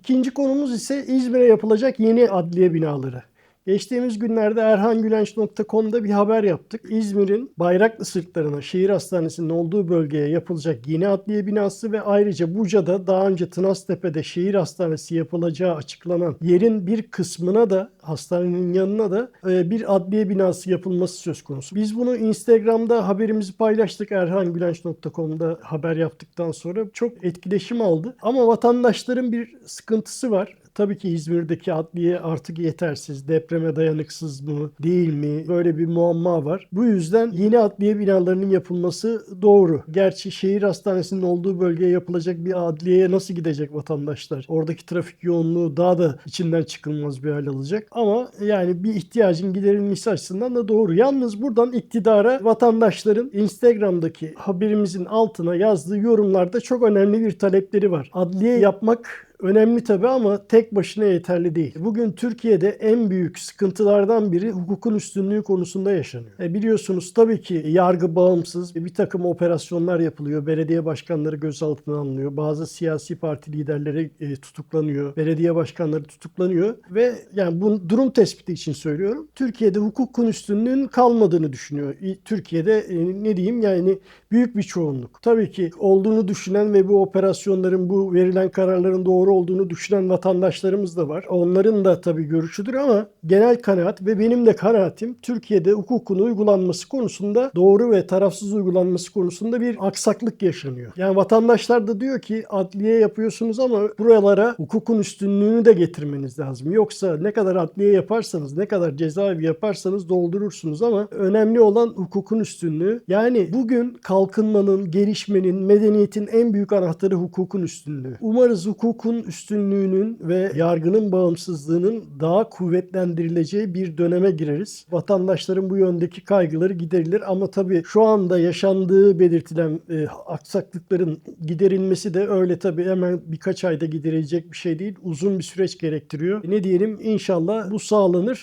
İkinci konumuz ise İzmir'e yapılacak yeni adliye binaları. Geçtiğimiz günlerde erhangülenç.com'da bir haber yaptık. İzmir'in Bayraklı Sırtları'na, şehir hastanesinin olduğu bölgeye yapılacak yeni adliye binası ve ayrıca Buca'da daha önce Tınaztepe'de şehir hastanesi yapılacağı açıklanan yerin bir kısmına da hastanenin yanına da e, bir adliye binası yapılması söz konusu. Biz bunu Instagram'da haberimizi paylaştık. erhangülenç.com'da haber yaptıktan sonra çok etkileşim aldı. Ama vatandaşların bir sıkıntısı var. Tabii ki İzmir'deki adliye artık yetersiz. Depreme dayanıksız mı değil mi? Böyle bir muamma var. Bu yüzden yeni adliye binalarının yapılması doğru. Gerçi şehir hastanesinin olduğu bölgeye yapılacak bir adliyeye nasıl gidecek vatandaşlar? Oradaki trafik yoğunluğu daha da içinden çıkılmaz bir hal alacak. Ama yani bir ihtiyacın giderilmesi açısından da doğru. Yalnız buradan iktidara vatandaşların Instagram'daki haberimizin altına yazdığı yorumlarda çok önemli bir talepleri var. Adliye yapmak Önemli tabii ama tek başına yeterli değil. Bugün Türkiye'de en büyük sıkıntılardan biri hukukun üstünlüğü konusunda yaşanıyor. E biliyorsunuz tabii ki yargı bağımsız bir takım operasyonlar yapılıyor. Belediye başkanları gözaltına alınıyor. Bazı siyasi parti liderleri e, tutuklanıyor. Belediye başkanları tutuklanıyor ve yani bu durum tespiti için söylüyorum. Türkiye'de hukukun üstünlüğünün kalmadığını düşünüyor. İ- Türkiye'de e, ne diyeyim yani büyük bir çoğunluk. Tabii ki olduğunu düşünen ve bu operasyonların bu verilen kararların doğru olduğunu düşünen vatandaşlarımız da var. Onların da tabii görüşüdür ama genel kanaat ve benim de kanaatim Türkiye'de hukukun uygulanması konusunda doğru ve tarafsız uygulanması konusunda bir aksaklık yaşanıyor. Yani vatandaşlar da diyor ki adliye yapıyorsunuz ama buralara hukukun üstünlüğünü de getirmeniz lazım. Yoksa ne kadar adliye yaparsanız, ne kadar cezaevi yaparsanız doldurursunuz ama önemli olan hukukun üstünlüğü. Yani bugün kalkınmanın, gelişmenin, medeniyetin en büyük anahtarı hukukun üstünlüğü. Umarız hukukun üstünlüğünün ve yargının bağımsızlığının daha kuvvetlendirileceği bir döneme gireriz. Vatandaşların bu yöndeki kaygıları giderilir ama tabii şu anda yaşandığı belirtilen e, aksaklıkların giderilmesi de öyle tabii hemen birkaç ayda giderilecek bir şey değil. Uzun bir süreç gerektiriyor. Ne diyelim inşallah bu sağlanır.